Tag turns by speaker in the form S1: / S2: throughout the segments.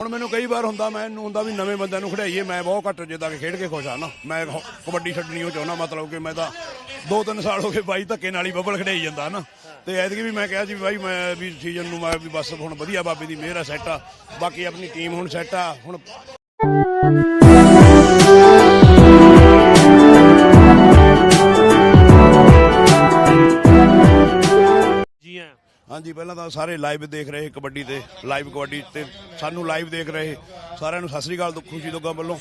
S1: ਹੁਣ ਮੈਨੂੰ ਕਈ ਵਾਰ ਹੁੰਦਾ ਮੈਨੂੰ ਹੁੰਦਾ ਵੀ ਨਵੇਂ ਬੰਦਿਆਂ ਨੂੰ ਖੜਾਈਏ, ਮੈਂ ਬਹੁਤ ਘੱਟ ਜਿੱਦਾਂ ਕਿ ਖੇਡ ਕੇ ਖੁਸ਼ ਆ ਨਾ। ਮੈਂ ਕਬੱਡੀ ਛੱਡਣੀ ਉਹ ਚਾਹੁੰਦਾ, ਮਤਲਬ ਕਿ ਮੈਂ ਤਾਂ ਦੋ ਤਿੰਨ ਸਾਲ ਹੋ ਗਏ ਬਾਈ ਧੱਕੇ ਨਾਲ ਹੀ ਬੱਬਲ ਖੜਾਈ ਜਾਂਦਾ ਨਾ। ਤੇ ਐਤਕੀ ਵੀ ਮੈਂ ਕਿਹਾ ਸੀ ਬਾਈ, ਮੈਂ ਵੀ ਸੀਜ਼ਨ ਨੂੰ ਮੈਂ ਵੀ ਬਸ ਹੁਣ ਵਧੀਆ ਬਾਬੇ ਦੀ ਮਿਹਰ ਆ ਸੈੱਟ ਆ। ਬਾਕੀ ਆਪਣੀ ਟੀਮ ਹੁਣ ਸੈੱਟ ਆ, ਹੁਣ ਹਾਂਜੀ ਪਹਿਲਾਂ ਤਾਂ ਸਾਰੇ ਲਾਈਵ ਦੇਖ ਰਹੇ ਕਬੱਡੀ ਤੇ ਲਾਈਵ ਕਬੱਡੀ ਤੇ ਸਾਨੂੰ ਲਾਈਵ ਦੇਖ ਰਹੇ ਸਾਰਿਆਂ ਨੂੰ ਸਤਿ ਸ੍ਰੀ ਅਕਾਲ ਤੋਂ ਖੁਸ਼ੀ ਦੋਗਾ ਵੱਲੋਂ।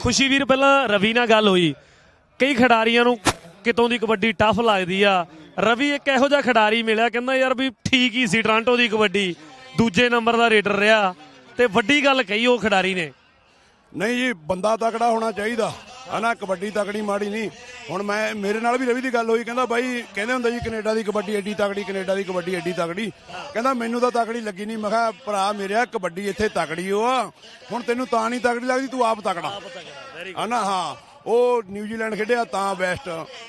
S2: ਖੁਸ਼ੀ ਵੀਰ ਪਹਿਲਾਂ ਰਵੀ ਨਾਲ ਗੱਲ ਹੋਈ। ਕਈ ਖਿਡਾਰੀਆਂ ਨੂੰ ਕਿਤੋਂ ਦੀ ਕਬੱਡੀ ਟਫ ਲੱਗਦੀ ਆ। ਰਵੀ ਇੱਕ ਇਹੋ ਜਿਹਾ ਖਿਡਾਰੀ ਮਿਲਿਆ ਕਹਿੰਦਾ ਯਾਰ ਵੀ ਠੀਕ ਹੀ ਸੀ ਟ੍ਰਾਂਟੋ ਦੀ ਕਬੱਡੀ। ਦੂਜੇ ਨੰਬਰ ਦਾ ਰੇਡਰ ਰਿਹਾ। ਤੇ ਵੱਡੀ ਗੱਲ ਕਹੀ ਉਹ ਖਿਡਾਰੀ ਨੇ।
S1: ਨਹੀਂ ਜੀ ਬੰਦਾ ਤਕੜਾ ਹੋਣਾ ਚਾਹੀਦਾ। ਹਨਾ ਕਬੱਡੀ ਤਕੜੀ ਮਾੜੀ ਨਹੀਂ। ਹੁਣ ਮੈਂ ਮੇਰੇ ਨਾਲ ਵੀ ਰਵੀ ਦੀ ਗੱਲ ਹੋਈ ਕਹਿੰਦਾ ਬਾਈ ਕਹਿੰਦੇ ਹੁੰਦੇ ਜੀ ਕੈਨੇਡਾ ਦੀ ਕਬੱਡੀ ਐਡੀ ਤਕੜੀ ਕੈਨੇਡਾ ਦੀ ਕਬੱਡੀ ਐਡੀ ਤਕੜੀ। ਕਹਿੰਦਾ ਮੈਨੂੰ ਤਾਂ ਤਕੜੀ ਲੱਗੀ ਨਹੀਂ। ਮੈਂ ਕਿਹਾ ਭਰਾ ਮੇਰਿਆ ਕਬੱਡੀ ਇੱਥੇ ਤਕੜੀ ਓ। ਆ ਹੁਣ ਤੈਨੂੰ ਤਾਂ ਨਹੀਂ ਤਕੜੀ ਲੱਗਦੀ ਤੂੰ ਆਪ ਤਕੜਾ। ਹਨਾ ਹਾਂ ਉਹ ਨਿਊਜ਼ੀਲੈਂਡ ਖੇਡਿਆ ਤਾਂ ਬੈਸਟ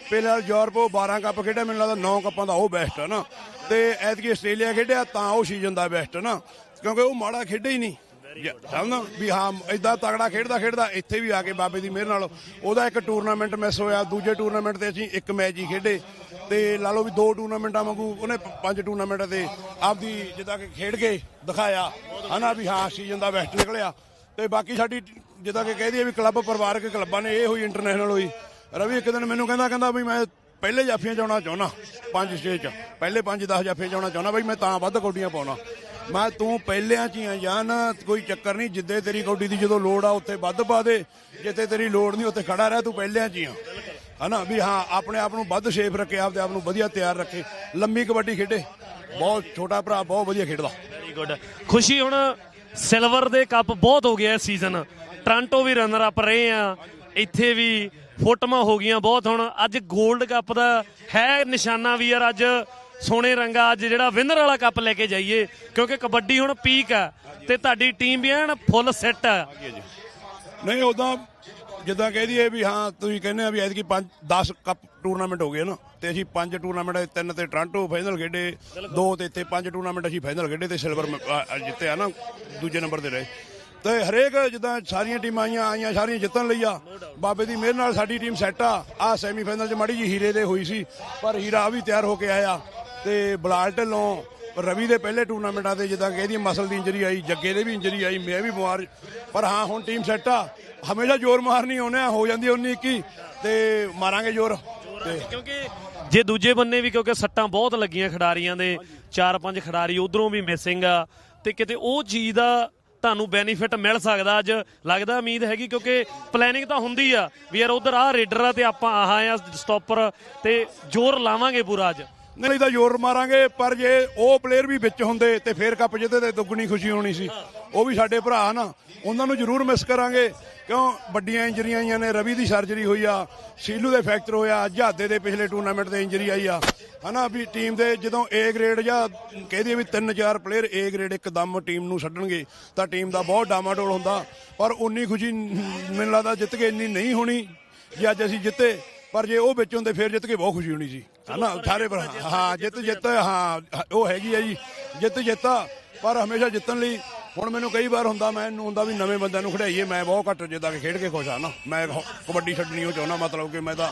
S1: ਪਹਿਲਾਂ ਯੂਰਪ ਉਹ 12 ਕੱਪ ਖੇਡਿਆ ਮੈਨੂੰ ਲੱਗਦਾ 9 ਕੱਪਾਂ ਦਾ ਉਹ ਬੈਸਟ ਹੈ ਨਾ। ਤੇ ਐਤਕੀ ਆਸਟ੍ਰੇਲੀਆ ਖੇਡਿਆ ਤਾਂ ਉਹ ਸੀਜ਼ਨ ਦਾ ਬੈਸਟ ਨਾ। ਕਿਉਂਕਿ ਉਹ ਮਾੜਾ ਖੇਡਿਆ ਹੀ ਨਹੀਂ। ਸਮਝਦਾ ਵੀ ਹਾਂ ਇਦਾਂ ਤਗੜਾ ਖੇਡਦਾ ਖੇਡਦਾ ਇੱਥੇ ਵੀ ਆ ਕੇ ਬਾਬੇ ਦੀ ਮਿਹਰ ਨਾਲ ਉਹਦਾ ਇੱਕ ਟੂਰਨਾਮੈਂਟ ਮਿਸ ਹੋਇਆ, ਦੂਜੇ ਟੂਰਨਾਮੈਂਟ ਤੇ ਅਸੀਂ ਇੱਕ ਮੈਚ ਹੀ ਖੇਡੇ ਤੇ ਲਾ ਲਓ ਵੀ ਦੋ ਟੂਰਨਾਮੈਂਟਾਂ ਵਾਂਗੂ ਉਹਨੇ ਪੰਜ ਟੂਰਨਾਮੈਂਟਾਂ ਤੇ ਆਪਦੀ ਜਿੱਦਾਂ ਕਿ ਖੇਡ ਕੇ ਦਿਖਾਇਆ, ਹਨਾ ਵੀ ਹਾਂ ਸੀਜ਼ਨ ਦਾ ਬੈਸਟ ਨਿਕਲਿਆ ਤੇ ਬਾਕੀ ਸਾਡੀ ਜਿੱਦਾਂ ਕਿ ਕਹਿ ਦਈਏ ਵੀ ਕਲੱਬ ਪਰਿਵਾਰਕ ਕਲੱਬਾਂ ਨੇ, ਇਹ ਹੋਈ ਇੰਟਰਨੈਸ਼ਨਲ ਹੋਈ। ਰਵੀ ਇੱਕ ਦਿਨ ਮੈਨੂੰ ਕਹਿੰਦਾ ਕਹਿੰਦਾ ਵੀ ਮੈਂ ਪਹਿਲੇ ਜਾਫੀਆਂ ਚ ਚਾਹੁੰਦਾ, ਪੰਜ ਸਟੇਜ ਚ, ਪਹਿਲੇ ਪੰਜ 10 ਜਾਫੀਆਂ ਚ ਚਾਹੁੰਦਾ, ਬਈ ਮੈਂ ਤਾਂ ਵੱਧ ਗੋਡੀਆਂ ਪਾਉਣਾ। ਮੈਂ ਤੂੰ ਪਹਿਲਿਆਂ ਚ ਹੀ ਆ ਜਾਨ ਕੋਈ ਚੱਕਰ ਨਹੀਂ, ਜਿੱਦੇ ਤੇਰੀ ਕੌਡੀ ਦੀ ਜਦੋਂ ਲੋੜ ਆ, ਉੱਥੇ ਵੱਧ ਪਾ ਦੇ। ਜਿੱਥੇ ਤੇਰੀ ਲੋੜ ਨਹੀਂ, ਉੱਥੇ ਖੜਾ ਰਹਿ, ਤੂੰ ਪਹਿਲਿਆਂ ਚ ਹੀ ਆ। ਹਨਾ? ਵੀ ਹਾਂ, ਆਪਣੇ ਆਪ ਨੂੰ ਵੱਧ ਸ਼ੇਪ ਰੱਖੇ, ਆਪਦੇ ਆਪ ਨੂੰ ਵਧੀਆ ਤਿਆਰ ਰੱਖੇ। ਲੰਮੀ ਕਬੱਡੀ ਖੇਡੇ। ਬਹੁਤ ਛੋਟਾ ਭਰਾ, ਬਹੁਤ ਵਧੀਆ ਖੇਡਦਾ।
S2: ਵੈਰੀ ਗੁੱਡ ਖੁਸ਼ੀ ਹੁਣ ਸਿਲਵਰ ਦੇ ਕੱਪ ਬਹੁਤ ਹੋ ਗਿਆ ਇਸ ਸੀਜ਼ਨ ਟ੍ਰਾਂਟੋ ਵੀ ਰਨਰ ਅਪ ਰਹੇ ਆ। ਇੱਥੇ ਵੀ ਫੋਟੋਆਂ ਹੋ ਗਈਆਂ ਬਹੁਤ ਹੁਣ। ਅੱਜ 골ਡ ਕੱਪ ਦਾ ਹੈ ਨਿਸ਼ਾਨਾ ਵੀ ਯਾਰ, ਅੱਜ ਸੋਨੇ ਰੰਗਾ ਅੱਜ ਜਿਹੜਾ ਵਿਨਰ ਵਾਲਾ ਕੱਪ ਲੈ ਕੇ ਜਾਈਏ ਕਿਉਂਕਿ ਕਬੱਡੀ ਹੁਣ ਪੀਕ ਆ ਤੇ ਤੁਹਾਡੀ ਟੀਮ ਵੀ ਐਨ ਫੁੱਲ ਸੈੱਟ ਆ।
S1: ਨਹੀਂ ਉਦਾਂ ਜਿੱਦਾਂ ਕਹਿ ਦਈਏ ਵੀ ਹਾਂ ਤੁਸੀਂ ਕਹਿੰਦੇ ਆ ਵੀ ਐਤਕੀ 5 10 ਕੱਪ ਟੂਰਨਾਮੈਂਟ ਹੋ ਗਏ ਨਾ ਤੇ ਅਸੀਂ ਪੰਜ ਟੂਰਨਾਮੈਂਟ ਤਿੰਨ ਤੇ ਟ੍ਰਾਂਟੋ ਫਾਈਨਲ ਖੇਡੇ ਦੋ ਤੇ ਇੱਥੇ ਪੰਜ ਟੂਰਨਾਮੈਂਟ ਅਸੀਂ ਫਾਈਨਲ ਖੇਡੇ ਤੇ ਸਿਲਵਰ ਜਿੱਤਿਆ ਨਾ ਦੂਜੇ ਨੰਬਰ ਤੇ ਰਹੇ। ਤੇ ਹਰੇਕ ਜਿੱਦਾਂ ਸਾਰੀਆਂ ਟੀਮਾਂ ਆਈਆਂ ਆਈਆਂ ਸਾਰੀਆਂ ਜਿੱਤਣ ਲਈ ਆ ਬਾਬੇ ਦੀ ਮਿਹਰ ਨਾਲ ਸਾਡੀ ਟੀਮ ਸੈੱਟ ਆ। ਆ ਸੈਮੀਫਾਈਨਲ 'ਚ ਮਾੜੀ ਜੀ ਹੀਰੇ ਦੇ ਹੋਈ ਸੀ ਪਰ ਹੀਰਾ ਵੀ ਤਿਆਰ ਹੋ ਕੇ ਆਇਆ। ਤੇ ਬਲਾਲ ਢਿੱਲੋਂ ਰਵੀ ਦੇ ਪਹਿਲੇ ਟੂਰਨਾਮੈਂਟਾਂ ਤੇ ਜਿੱਦਾਂ ਕਹਿੰਦੀ ਮਸਲ ਦੀ ਇੰਜਰੀ ਆਈ, ਜੱਗੇ ਦੇ ਵੀ ਇੰਜਰੀ ਆਈ, ਮੈਂ ਵੀ ਬਿਮਾਰ ਪਰ ਹਾਂ, ਹੁਣ ਟੀਮ ਸੈੱਟ ਆ। ਹਮੇਸ਼ਾ ਜ਼ੋਰ ਮਾਰਨੀ ਆਉਨੇ ਹੋ ਜਾਂਦੀ 19 21 ਤੇ ਮਾਰਾਂਗੇ ਜ਼ੋਰ।
S2: ਕਿਉਂਕਿ ਜੇ ਦੂਜੇ ਬੰਨੇ ਵੀ, ਕਿਉਂਕਿ ਸੱਟਾਂ ਬਹੁਤ ਲੱਗੀਆਂ ਖਿਡਾਰੀਆਂ ਦੇ, ਚਾਰ ਪੰਜ ਖਿਡਾਰੀ ਉਧਰੋਂ ਵੀ ਮਿਸਿੰਗ ਆ। ਤੇ ਕਿਤੇ ਉਹ ਚੀਜ਼ ਦਾ ਤੁਹਾਨੂੰ ਬੈਨੀਫਿਟ ਮਿਲ ਸਕਦਾ ਅੱਜ। ਲੱਗਦਾ ਉਮੀਦ ਹੈਗੀ, ਕਿਉਂਕਿ ਪਲੈਨਿੰਗ ਤਾਂ ਹੁੰਦੀ ਆ, ਵੀ ਯਾਰ ਉਧਰ ਆ ਰੇਡਰ ਆ ਤੇ ਆਪਾਂ ਆਹ ਆ ਸਟਾਪਰ ਤੇ ਜ਼ੋਰ ਲਾਵਾਂਗੇ ਪੂਰਾ ਅੱਜ।
S1: ਨਹੀਂ ਤਾਂ ਜ਼ੋਰ ਮਾਰਾਂਗੇ, ਪਰ ਜੇ ਉਹ ਪਲੇਅਰ ਵੀ ਵਿੱਚ ਹੁੰਦੇ ਤੇ ਫੇਰ ਕੱਪ ਜਿੱਤੇ ਤੇ ਦੁੱਗਣੀ ਖੁਸ਼ੀ ਹੋਣੀ ਸੀ। ਉਹ ਵੀ ਸਾਡੇ ਭਰਾ ਨਾ, ਉਹਨਾਂ ਨੂੰ ਜ਼ਰੂਰ ਮਿਸ ਕਰਾਂਗੇ। ਕਿਉਂ? ਵੱਡੀਆਂ ਇੰਜਰੀਆਂ ਆਈਆਂ ਨੇ, ਰਵੀ ਦੀ ਸਰਜਰੀ ਹੋਈ ਆ, ਸੀਲੂ ਦੇ ਫ੍ਰੈਕਚਰ ਹੋਇਆ ਜਹਾਦੇ ਦੇ ਪਿਛਲੇ ਟੂਰਨਾਮੈਂਟ ਦੇ ਇੰਜਰੀ ਆਈ ਆ। ਹਨਾ ਵੀ ਟੀਮ ਦੇ ਜਦੋਂ ਏ ਗ੍ਰੇਡ ਜਾਂ ਕਹਿ ਦਈਏ ਵੀ ਤਿੰਨ ਚਾਰ ਪਲੇਅਰ ਏ ਗ੍ਰੇਡ ਇੱਕਦਮ ਟੀਮ ਨੂੰ ਛੱਡਣਗੇ, ਤਾਂ ਟੀਮ ਦਾ ਬਹੁਤ ਡਾਮਾਡੋਲ ਹੁੰਦਾ। ਪਰ ਉਨੀ ਖੁਸ਼ੀ ਮੈਨੂੰ ਲੱਗਦਾ ਜਿੱਤ ਕੇ ਇੰਨੀ ਨਹੀਂ ਹੋਣੀ, ਜੇ ਅੱਜ ਅਸੀਂ ਜਿੱਤੇ ਪਰ ਜੇ ਉਹ ਵਿੱਚ ਹੁੰਦੇ ਫਿਰ ਜਿੱਤ ਕੇ ਬਹੁਤ ਖੁਸ਼ੀ ਹੋਣੀ ਸੀ। ਹਨਾ ਸਾਰੇ ਭਰਾ ਹਾਂ ਜਿੱਤ ਜਿੱਤ ਹਾਂ ਉਹ ਹੈਗੀ ਆ ਜੀ ਜਿੱਤ ਜਿੱਤਾ ਪਰ ਹਮੇਸ਼ਾ ਜਿੱਤਣ ਲਈ ਹੁਣ ਮੈਨੂੰ ਕਈ ਵਾਰ ਹੁੰਦਾ ਮੈਨੂੰ ਹੁੰਦਾ ਵੀ ਨਵੇਂ ਬੰਦਿਆਂ ਨੂੰ ਖੜਾਈਏ ਮੈਂ ਬਹੁਤ ਘੱਟ ਜਿੱਦਾਂ ਕਿ ਖੇਡ ਕੇ ਖੁਸ਼ ਆ ਨਾ। ਮੈਂ ਕਬੱਡੀ ਛੱਡਣੀ ਉਹ ਚਾਹੁੰਦਾ, ਮਤਲਬ ਕਿ ਮੈਂ ਤਾਂ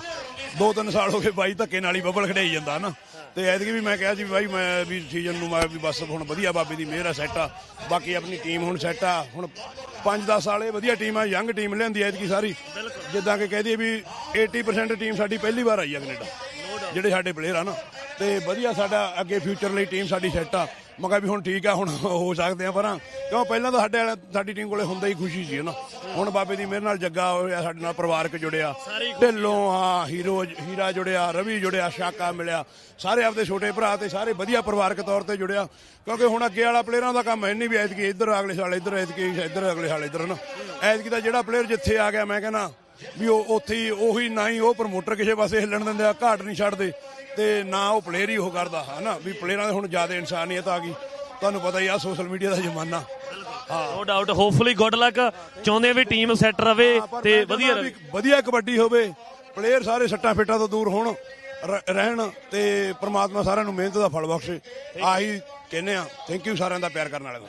S1: ਦੋ ਤਿੰਨ ਸਾਲ ਹੋ ਗਏ ਬਾਈ ਧੱਕੇ ਨਾਲ ਹੀ ਬੱਬਲ ਖੜਾਈ ਜਾਂਦਾ ਨਾ। ਤੇ ਐਤਕੀ ਵੀ ਮੈਂ ਕਿਹਾ ਸੀ ਵੀ ਬਾਈ, ਮੈਂ ਵੀ ਸੀਜ਼ਨ ਨੂੰ ਮੈਂ ਵੀ ਬਸ ਹੁਣ ਵਧੀਆ ਬਾਬੇ ਦੀ ਮਿਹਰ ਆ ਸੈੱਟ ਆ। ਬਾਕੀ ਆਪਣੀ ਟੀਮ ਹੁਣ ਸੈੱਟ ਆ। ਹੁਣ 5-10 ਇਹ ਵਧੀਆ ਟੀਮ ਆ ਯੰਗ ਟੀਮ ਲਿਆਂਦੀ ਐਤਕੀ ਸਾਰੀ। ਜਿੱਦਾਂ ਕਿ ਕਹਿ ਦਈਏ ਵੀ 80% ਟੀਮ ਸਾਡੀ ਪਹਿਲੀ ਵਾਰ ਆਈ ਆ ਕੈਨੇਡਾ, ਜਿਹੜੇ ਸਾਡੇ ਪਲੇਅਰ ਆ ਨਾ। ਤੇ ਵਧੀਆ ਸਾਡਾ ਅੱਗੇ ਫਿਊਚਰ ਲਈ ਟੀਮ ਸਾਡੀ ਸੈੱਟ ਆ। ਮੈਂ ਕਿਹਾ ਵੀ ਹੁਣ ਠੀਕ ਆ ਹੁਣ ਹੋ ਸਕਦੇ ਆ ਪਰਾਂ। ਕਿਉਂ ਪਹਿਲਾਂ ਤਾਂ ਸਾਡੇ ਵਾਲਾ ਸਾਡੀ ਟੀਮ ਕੋਲੇ ਹੁੰਦਾ ਹੀ ਖੁਸ਼ੀ ਸੀ ਨਾ? ਹੁਣ ਬਾਬੇ ਦੀ ਮਿਹਰ ਨਾਲ ਜੱਗਾ ਹੋਇਆ ਸਾਡੇ ਨਾਲ ਪਰਿਵਾਰਕ ਜੁੜਿਆ। ਢਿੱਲੋਂ ਹਾਂ ਹੀਰੋ ਹੀਰਾ ਜੁੜਿਆ ਰਵੀ ਜੁੜਿਆ ਸ਼ਾਕਾ ਮਿਲਿਆ। ਸਾਰੇ ਆਪਦੇ ਛੋਟੇ ਭਰਾ ਤੇ ਸਾਰੇ ਵਧੀਆ ਪਰਿਵਾਰਕ ਤੌਰ ਤੇ ਜੁੜਿਆ। ਕਿਉਂਕਿ ਹੁਣ ਅੱਗੇ ਵਾਲਾ ਪਲੇਅਰਾਂ ਦਾ ਕੰਮ ਨਹੀਂ ਵੀ ਐਤਕੀ ਇੱਧਰ ਅਗਲੇ ਸਾਲ ਇੱਧਰ ਐਤਕੀ ਇੱਧਰ ਅਗਲੇ ਸਾਲ ਇੱਧਰ ਨਾ? ਐਤਕੀ ਦਾ ਜਿਹੜਾ ਪਲੇਅਰ ਜਿੱਥੇ ਆ ਗਿਆ ਮੈਂ ਕਹਿੰਦਾ ਵੀ ਉਹ ਉੱਥੇ ਹੀ ਉਹੀ ਨਾ ਹੀ ਉਹ ਪ੍ਰਮੋਟਰ ਕਿਸੇ ਪਾਸੇ ਹਿੱਲਣ ਦਿੰਦੇ ਆ ਘਾਟ ਨਹੀਂ ਛੱਡਦੇ। ਤੇ ਨਾ ਉਹ ਪਲੇਅਰ ਹੀ ਉਹ ਕਰਦਾ ਹਨਾ? ਵੀ ਪਲੇਅਰਾਂ ਦੇ ਹੁਣ ਜ਼ਿਆਦਾ ਇਨਸਾਨੀਅਤ ਆ ਗਈ ਤੁਹਾਨੂੰ ਪਤਾ ਹੀ ਆ ਸੋਸ਼ਲ ਮੀਡੀਆ ਦਾ ਜ਼ਮਾਨਾ।
S2: No doubt hopefully good luck ਚਾਹੁੰਦੇ ਵੀ ਟੀਮ ਸੈੱਟ ਰਵੇ ਤੇ ਵਧੀਆ ਰਵੇ।
S1: ਵਧੀਆ ਕਬੱਡੀ ਹੋਵੇ ਪਲੇਅਰ ਸਾਰੇ ਸੱਟਾਂ ਫਿੱਟਾਂ ਤੋਂ ਦੂਰ ਹੋਣ ਰਹਿਣ ਤੇ ਪ੍ਰਮਾਤਮਾ ਸਾਰਿਆਂ ਨੂੰ ਮਿਹਨਤ ਦਾ ਫਲ ਬਖਸ਼ੇ। ਆਹੀ ਕਹਿੰਦੇ ਆ। ਥੈਂਕ ਯੂ ਸਾਰਿਆਂ ਦਾ ਪਿਆਰ ਕਰਨ ਵਾਲਿਆਂ ਦਾ।